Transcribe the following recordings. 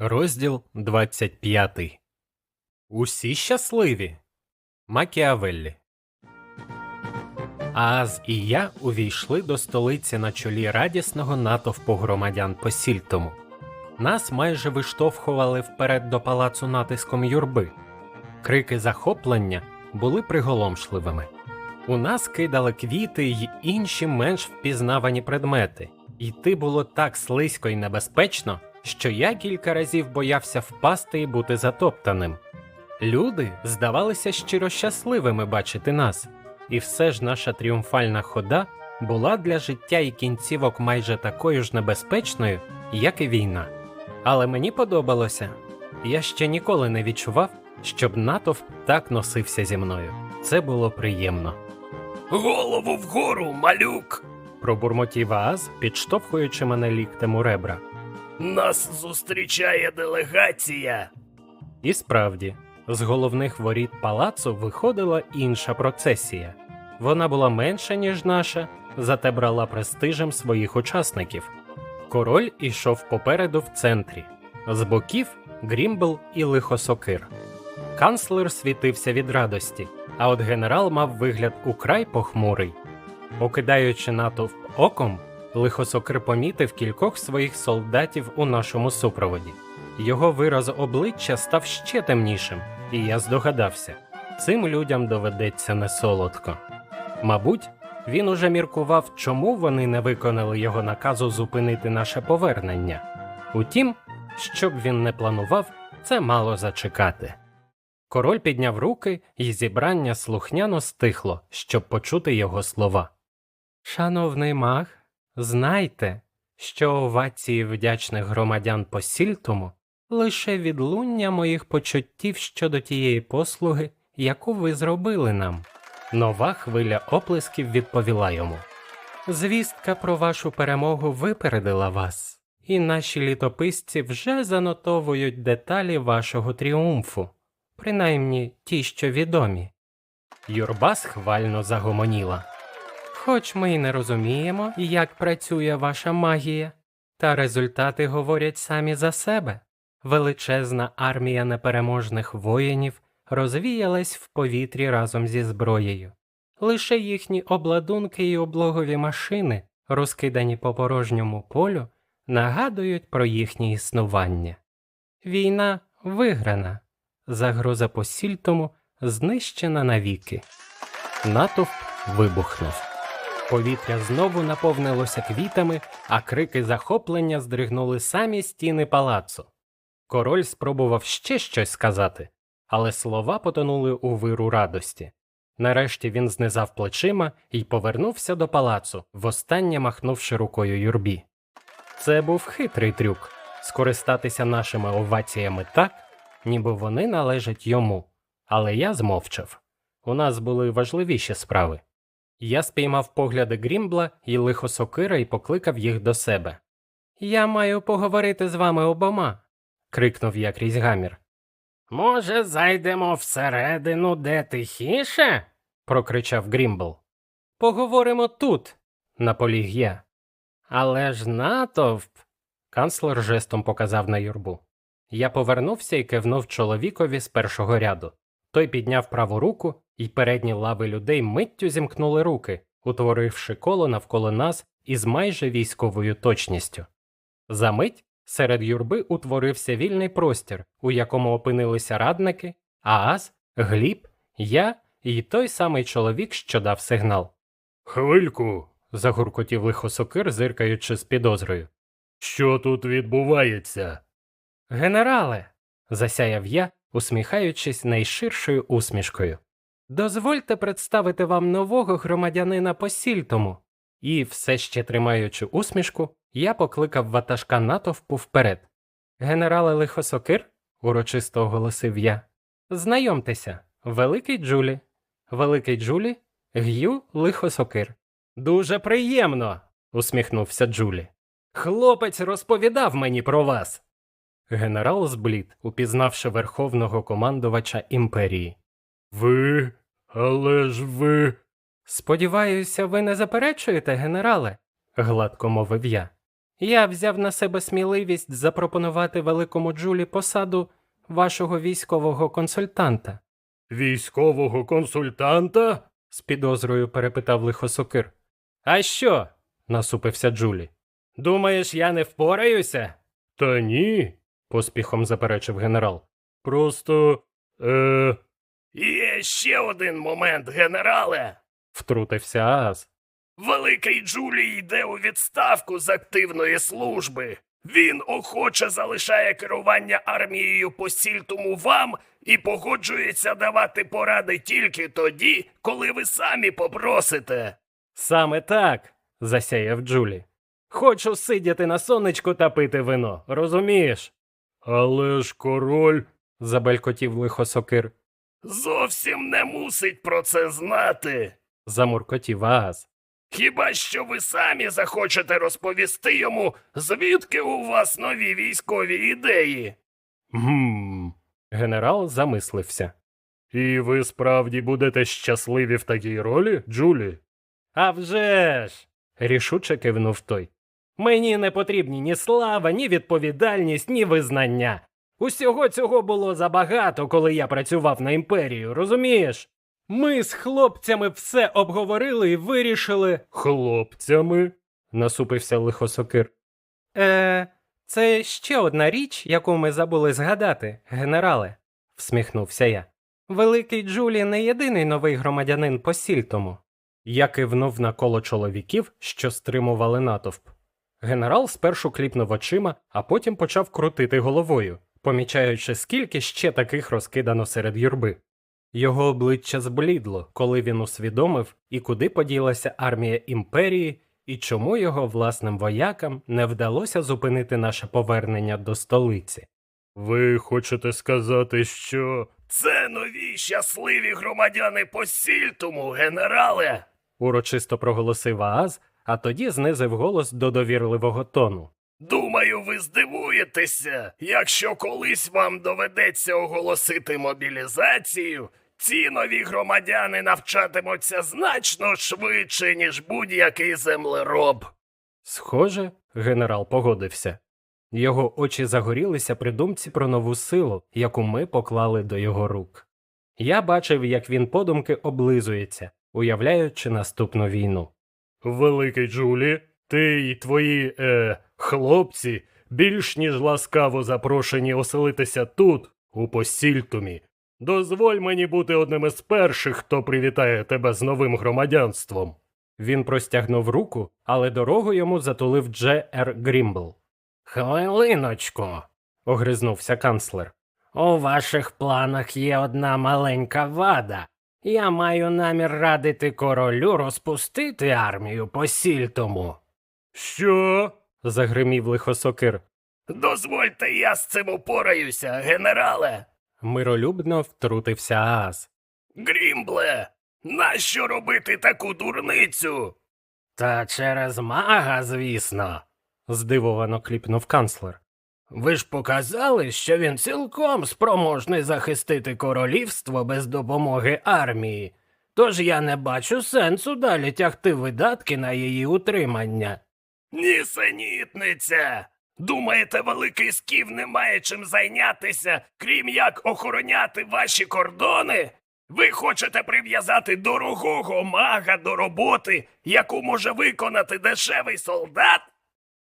Розділ 25. Усі щасливі. Макіавеллі. Ааз і я увійшли до столиці на чолі радісного натовпу громадян по сільтому. Нас майже виштовхували вперед до палацу натиском юрби. Крики захоплення були приголомшливими. У нас кидали квіти й інші менш впізнавані предмети. Йти було так слизько і небезпечно, що я кілька разів боявся впасти і бути затоптаним. Люди здавалися щиро щасливими бачити нас, і все ж наша тріумфальна хода була для життя і кінцівок майже такою ж небезпечною, як і війна. Але мені подобалося. Я ще ніколи не відчував, щоб натовп так носився зі мною. Це було приємно. Голову вгору, малюк. пробурмотів Ааз, підштовхуючи мене ліктем у ребра. Нас зустрічає делегація. І справді, з головних воріт палацу виходила інша процесія. Вона була менша, ніж наша, зате брала престижем своїх учасників. Король ішов попереду в центрі, з боків Грімбл і Лихосокир. Канцлер світився від радості, а от генерал мав вигляд украй похмурий. Окидаючи натовп оком, Лихосокир помітив кількох своїх солдатів у нашому супроводі. Його вираз обличчя став ще темнішим, і я здогадався, цим людям доведеться несолодко. Мабуть, він уже міркував, чому вони не виконали його наказу зупинити наше повернення. Утім, щоб він не планував, це мало зачекати. Король підняв руки, і зібрання слухняно стихло, щоб почути його слова. Шановний маг, знайте, що овації вдячних громадян по сільтому лише відлуння моїх почуттів щодо тієї послуги, яку ви зробили нам. Нова хвиля оплесків відповіла йому. Звістка про вашу перемогу випередила вас, і наші літописці вже занотовують деталі вашого тріумфу, принаймні ті, що відомі. Юрба схвально загомоніла. Хоч ми й не розуміємо, як працює ваша магія, та результати говорять самі за себе. Величезна армія непереможних воїнів розвіялась в повітрі разом зі зброєю. Лише їхні обладунки і облогові машини, розкидані по порожньому полю, нагадують про їхнє існування. Війна виграна, загроза по сільтому знищена навіки. Натовп вибухнув. Повітря знову наповнилося квітами, а крики захоплення здригнули самі стіни палацу. Король спробував ще щось сказати, але слова потонули у виру радості. Нарешті він знизав плечима і повернувся до палацу, востаннє махнувши рукою юрбі. Це був хитрий трюк скористатися нашими оваціями так, ніби вони належать йому. Але я змовчав. У нас були важливіші справи. Я спіймав погляди Грімбла і лихосокира і покликав їх до себе. Я маю поговорити з вами обома. крикнув я крізь гамір. Може, зайдемо всередину, де тихіше? прокричав Грімбл. Поговоримо тут, наполіг я. Але ж натовп. Канцлер жестом показав на юрбу. Я повернувся і кивнув чоловікові з першого ряду. Той підняв праву руку, і передні лави людей миттю зімкнули руки, утворивши коло навколо нас із майже військовою точністю. За мить серед юрби утворився вільний простір, у якому опинилися радники, Ааз, Гліб, я і той самий чоловік, що дав сигнал. Хвильку, Загуркотів лихосокир, зиркаючи з підозрою. що тут відбувається? Генерале, засяяв я, усміхаючись найширшою усмішкою. Дозвольте представити вам нового громадянина по сільтому. І, все ще тримаючи усмішку, я покликав ватажка натовпу вперед. Генерале Лихосокир, урочисто оголосив я. Знайомтеся, Великий Джулі. Великий Джулі, Г'ю Лихосокир. Дуже приємно, усміхнувся Джулі. Хлопець розповідав мені про вас. Генерал зблід, упізнавши верховного командувача імперії. Ви, але ж ви. Сподіваюся, ви не заперечуєте, генерале, гладко мовив я. Я взяв на себе сміливість запропонувати великому Джулі посаду вашого військового консультанта. Військового консультанта? з підозрою перепитав лихосокир. А що? насупився Джулі. Думаєш, я не впораюся? Та ні. поспіхом заперечив генерал. Просто. Е. Ще один момент, генерале. Втрутився Ааз. Великий Джулій йде у відставку з активної служби. Він охоче залишає керування армією по сільтому вам і погоджується давати поради тільки тоді, коли ви самі попросите. Саме так, засяяв Джулі. Хочу сидіти на сонечку та пити вино, розумієш? Але ж король. забелькотів лихосокир, Зовсім не мусить про це знати. замуркотів Ааз. Хіба що ви самі захочете розповісти йому, звідки у вас нові військові ідеї? Гм. Генерал замислився. І ви справді будете щасливі в такій ролі, Джулі? «А вже ж!» – рішуче кивнув той. Мені не потрібні ні слава, ні відповідальність, ні визнання. Усього цього було забагато, коли я працював на імперію, розумієш? Ми з хлопцями все обговорили і вирішили. Хлопцями? насупився лихосокир. Е, це ще одна річ, яку ми забули згадати, генерале, всміхнувся я. Великий Джулі не єдиний новий громадянин по сільтому. Я кивнув на коло чоловіків, що стримували натовп. Генерал спершу кліпнув очима, а потім почав крутити головою, помічаючи, скільки ще таких розкидано серед юрби. Його обличчя зблідло, коли він усвідомив, і куди поділася армія імперії, і чому його власним воякам не вдалося зупинити наше повернення до столиці. Ви хочете сказати, що. Це нові щасливі громадяни по сільтому, генерале. урочисто проголосив Ааз, а тоді знизив голос до довірливого тону. Думаю, ви здивуєтеся, якщо колись вам доведеться оголосити мобілізацію, ці нові громадяни навчатимуться значно швидше, ніж будь-який землероб. Схоже, генерал погодився. Його очі загорілися при думці про нову силу, яку ми поклали до його рук. Я бачив, як він подумки облизується, уявляючи наступну війну. Великий Джулі, ти й твої е, хлопці більш ніж ласкаво запрошені оселитися тут, у Посільтумі. Дозволь мені бути одним із перших, хто привітає тебе з новим громадянством. Він простягнув руку, але дорогу йому затулив Дже Р. Грімбл. Хвилиночку. Огризнувся канцлер. У ваших планах є одна маленька вада. Я маю намір радити королю розпустити армію по сільтому. Що? Загримів лихосокир. Дозвольте, я з цим упораюся, генерале. Миролюбно втрутився Ааз. Грімбле, нащо робити таку дурницю? Та через мага, звісно. здивовано кліпнув канцлер. Ви ж показали, що він цілком спроможний захистити королівство без допомоги армії. Тож я не бачу сенсу далі тягти видатки на її утримання. Нісенітниця! Думаєте, великий скіф не має чим зайнятися, крім як охороняти ваші кордони? Ви хочете прив'язати дорогого мага до роботи, яку може виконати дешевий солдат?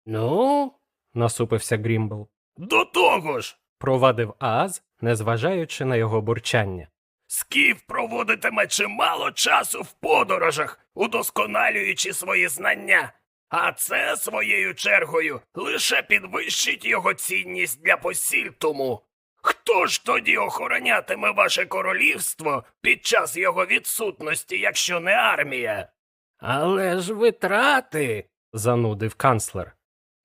Ну, насупився Грімбл. до того ж, Провадив Ааз, незважаючи на його бурчання. Скіф проводитиме чимало часу в подорожах, удосконалюючи свої знання. А це своєю чергою лише підвищить його цінність для посільтуму. Хто ж тоді охоронятиме ваше королівство під час його відсутності, якщо не армія? Але ж витрати. занудив канцлер.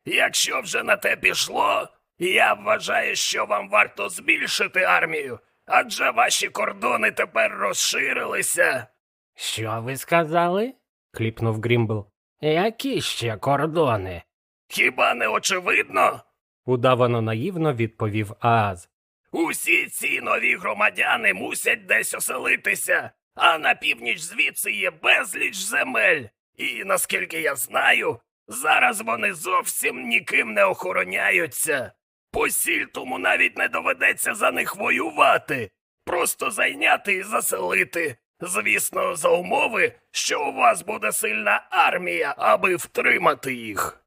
Якщо вже на те пішло, я вважаю, що вам варто збільшити армію, адже ваші кордони тепер розширилися. Що ви сказали? кліпнув Грімбл. Які ще кордони? Хіба не очевидно? Удавано наївно відповів Ааз. Усі ці нові громадяни мусять десь оселитися, а на північ звідси є безліч земель. І наскільки я знаю, Зараз вони зовсім ніким не охороняються. Посільтому навіть не доведеться за них воювати, просто зайняти і заселити. Звісно, за умови, що у вас буде сильна армія, аби втримати їх.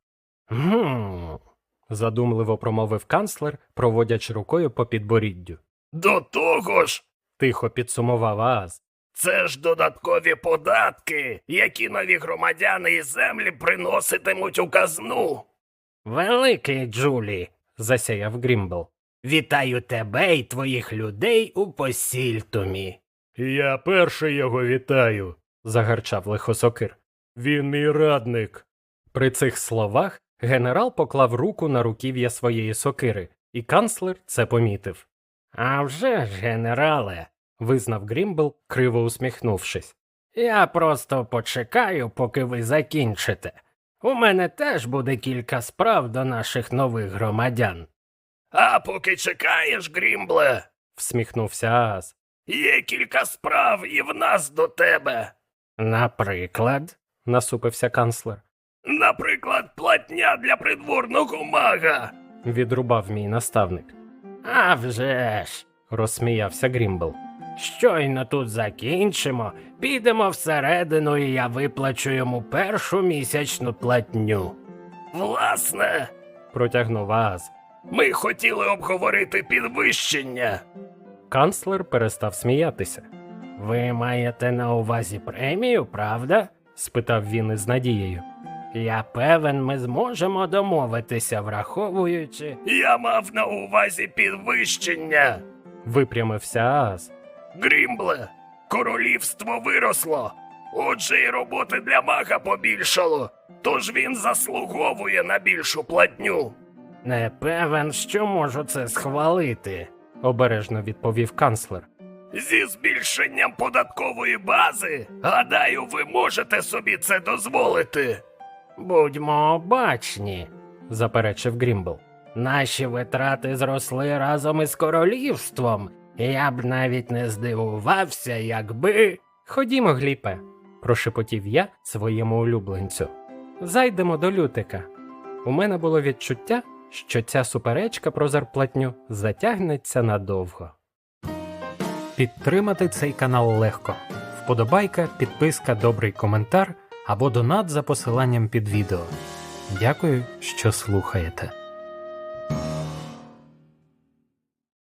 Гм. задумливо промовив канцлер, проводячи рукою по підборіддю. До того ж, Тихо підсумував Ааз. це ж додаткові податки, які нові громадяни і землі приноситимуть у казну. Великий Джулі, засяяв Грімбл. Вітаю тебе і твоїх людей у посільтумі. Я перший його вітаю. загарчав лихосокир. Він мій радник. При цих словах генерал поклав руку на руків'я своєї сокири, і канцлер це помітив. «А вже ж, генерале, визнав Грімбл, криво усміхнувшись. Я просто почекаю, поки ви закінчите. У мене теж буде кілька справ до наших нових громадян, А поки чекаєш, Грімбле, всміхнувся Ааз. Є кілька справ і в нас до тебе. Наприклад, насупився канцлер. Наприклад, платня для придворного мага. відрубав мій наставник. «А вже ж!» – розсміявся Грімбл. Щойно тут закінчимо, підемо всередину, і я виплачу йому першу місячну платню. Власне, Протягнув Ааз. ми хотіли обговорити підвищення. Канцлер перестав сміятися. Ви маєте на увазі премію, правда? спитав він із надією. Я певен, ми зможемо домовитися, враховуючи. Я мав на увазі підвищення. Випрямився Ааз. Грімбле, королівство виросло. Отже, і роботи для мага побільшало, тож він заслуговує на більшу платню. Не певен, що можу це схвалити, обережно відповів канцлер. Зі збільшенням податкової бази, гадаю, ви можете собі це дозволити. Будьмо обачні, заперечив Грімбл. Наші витрати зросли разом із королівством. Я б навіть не здивувався, якби. Ходімо, гліпе, прошепотів я своєму улюбленцю. Зайдемо до лютика. У мене було відчуття, що ця суперечка про зарплатню затягнеться надовго. Підтримати цей канал легко. Вподобайка, підписка, добрий коментар або донат за посиланням під відео. Дякую, що слухаєте.